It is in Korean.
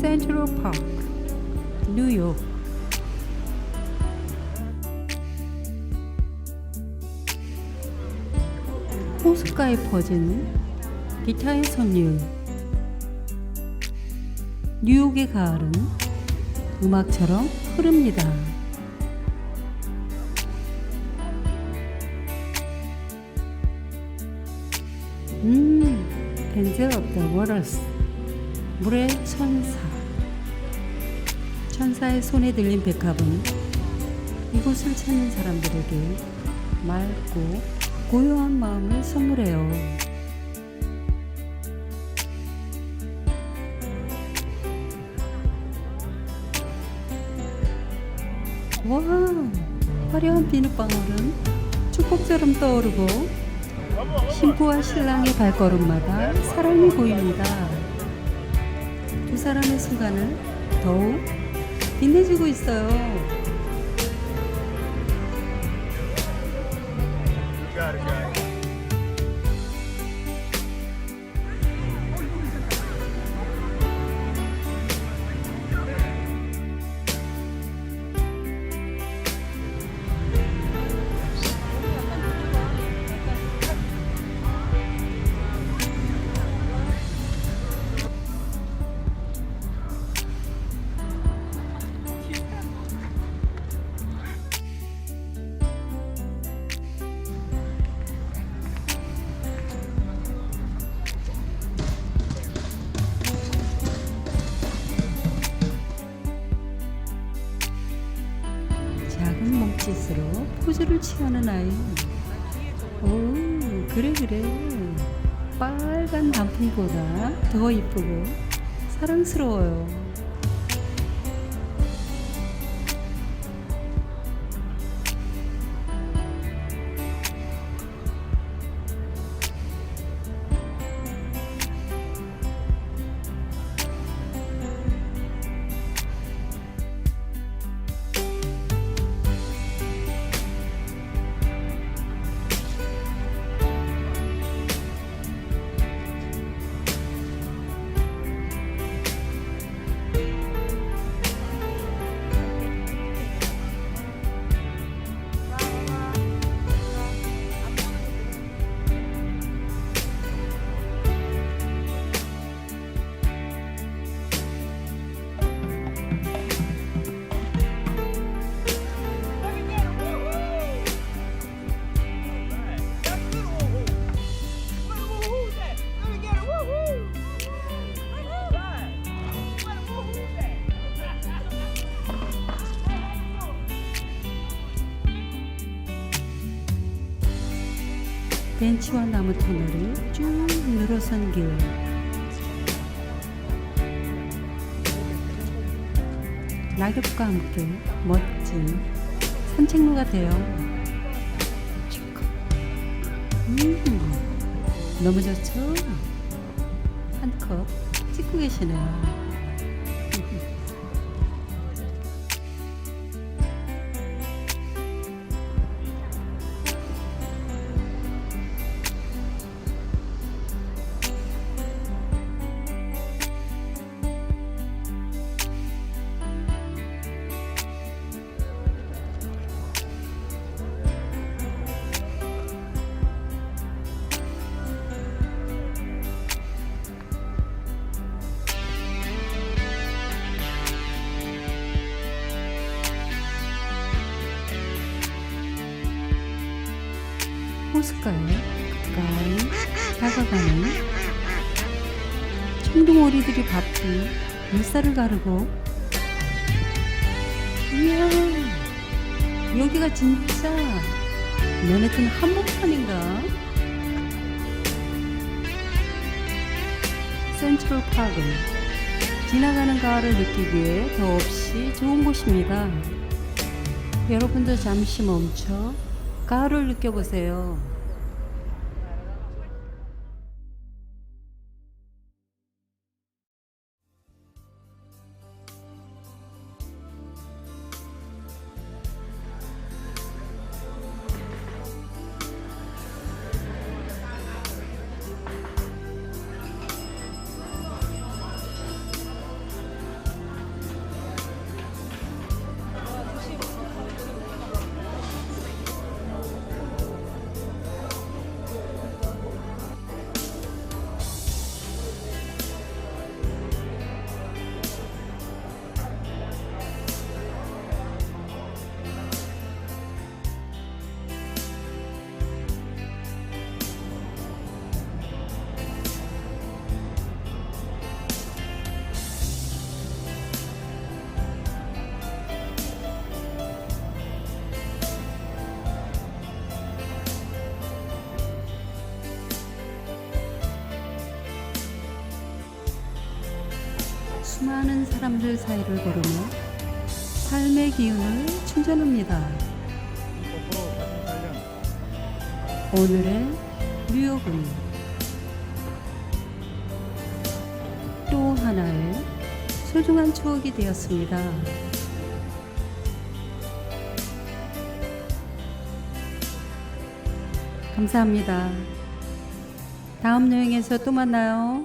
센트럴 파크, 뉴욕. 호숫가에 퍼지는 기타의 선율. 뉴욕의 가을은 음악처럼 흐릅니다. 음, 벤젤 오브 더 워터스. 물의 천사. 천사의 손에 들린 백합은 이곳을 찾는 사람들에게 맑고 고요한 마음을 선물해요. 와, 화려한 비눗방울은 축복처럼 떠오르고 신부와 신랑의 발걸음마다 사랑이 보입니다. 두 사람의 순간을 더욱 빛내주고 있어요. 포즈를 취하는 아이. 오, 그래, 그래. 빨간 단풍보다 더 이쁘고 사랑스러워요. 벤치와 나무 터널이 쭉 늘어선 길. 낙엽과 함께 멋진 산책로가 돼요. 음, 너무 좋죠? 한 컵 찍고 계시네요. 호숫가에 가까이 다가가는 청둥오리들이 바삐 물살을 가르고 이야 여기가 진짜 맨해튼 한복판인가? 센트럴 파크는 지나가는 가을을 느끼기에 더없이 좋은 곳입니다. 여러분도 잠시 멈춰 가을을 느껴보세요. 수많은 사람들 사이를 걸으며 삶의 기운을 충전합니다. 오늘의 뉴욕은 또 하나의 소중한 추억이 되었습니다. 감사합니다. 다음 여행에서 또 만나요.